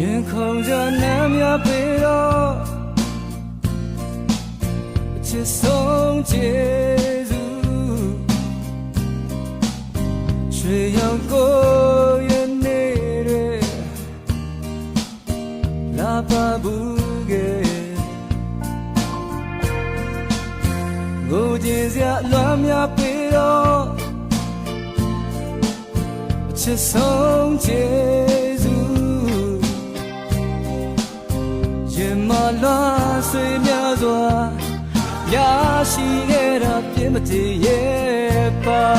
ရင်ခုန်ကြနမ်းများပေတော့အချစ်ဆုံးခြေစုရွှေရောင်ကိုရနေတွေလာပါဘူးကဲငိုကြင်စရာအလွမ်းများပေတော့အချစ်ဆုံးခြေ ရင်မလာဆွေများစွာရရှိခဲ့တာပြင်းမတည်ရဲ့ပါ